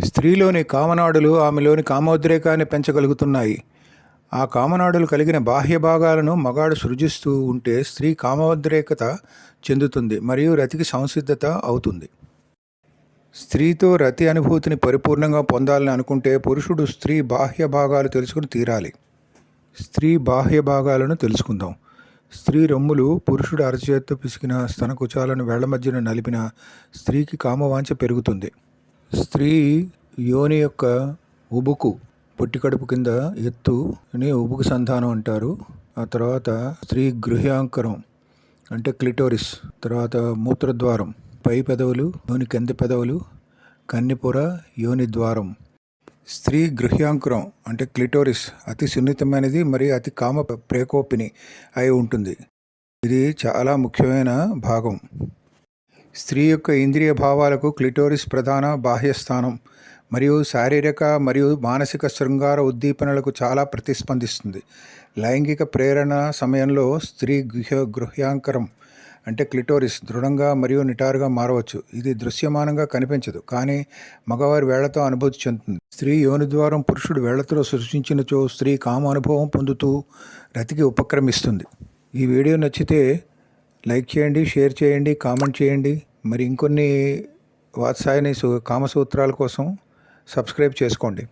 స్త్రీలోని కామనాడులు ఆమెలోని కామోద్రేకాన్ని పెంచగలుగుతున్నాయి. ఆ కామనాడులు కలిగిన బాహ్య భాగాలను మగాడు సృజిస్తూ ఉంటే స్త్రీ కామోద్రేకత చెందుతుంది మరియు రతికి సంసిద్ధత అవుతుంది. స్త్రీతో రతి అనుభూతిని పరిపూర్ణంగా పొందాలని అనుకుంటే పురుషుడు స్త్రీ బాహ్య భాగాలు తెలుసుకుని తీరాలి. స్త్రీ బాహ్య భాగాలను తెలుసుకుందాం. స్త్రీ రొమ్ములు పురుషుడు అరచేత్తో పిసికిన స్తన కుచాలను వేళ్ళ మధ్యన నలిపిన స్త్రీకి కామవాంఛ పెరుగుతుంది. స్త్రీ యోని యొక్క ఉబుకు పొట్టికడుపు కింద ఎత్తుని ఉబుకు సంధానం అంటారు. ఆ తర్వాత స్త్రీ గృహ్యాంకరం అంటే క్లిటోరిస్ తర్వాత మూత్రద్వారం పై పెదవులు యోని కింద పెదవులు కన్నెపొర యోని ద్వారం. స్త్రీ గృహ్యాంకురం అంటే క్లిటోరిస్ అతి సున్నితమైనది మరియు అతి కామ ప్రేకోపిని అయి ఉంటుంది. ఇది చాలా ముఖ్యమైన భాగం. స్త్రీ యొక్క ఇంద్రియ భావాలకు క్లిటోరిస్ ప్రధాన బాహ్యస్థానం మరియు శారీరక మరియు మానసిక శృంగార ఉద్దీపనలకు చాలా ప్రతిస్పందిస్తుంది. లైంగిక ప్రేరణ సమయంలో స్త్రీ గృహ గృహ్యాంకరం అంటే క్లిటోరిస్ దృఢంగా మరియు నిటారుగా మారవచ్చు. ఇది దృశ్యమానంగా కనిపించదు కానీ మగవారి వేళ్ళతో అనుభూతి చెందుతుంది. స్త్రీ యోని ద్వారం పురుషుడు వేళ్ళతో సృష్టించినచో స్త్రీ కామ అనుభవం పొందుతూ రతికి ఉపక్రమిస్తుంది. ఈ వీడియో నచ్చితే లైక్ చేయండి షేర్ చేయండి కామెంట్ చేయండి. మరి ఇంకొన్ని వాత్సాయని సూ కామసూత్రాల కోసం సబ్స్క్రైబ్ చేసుకోండి.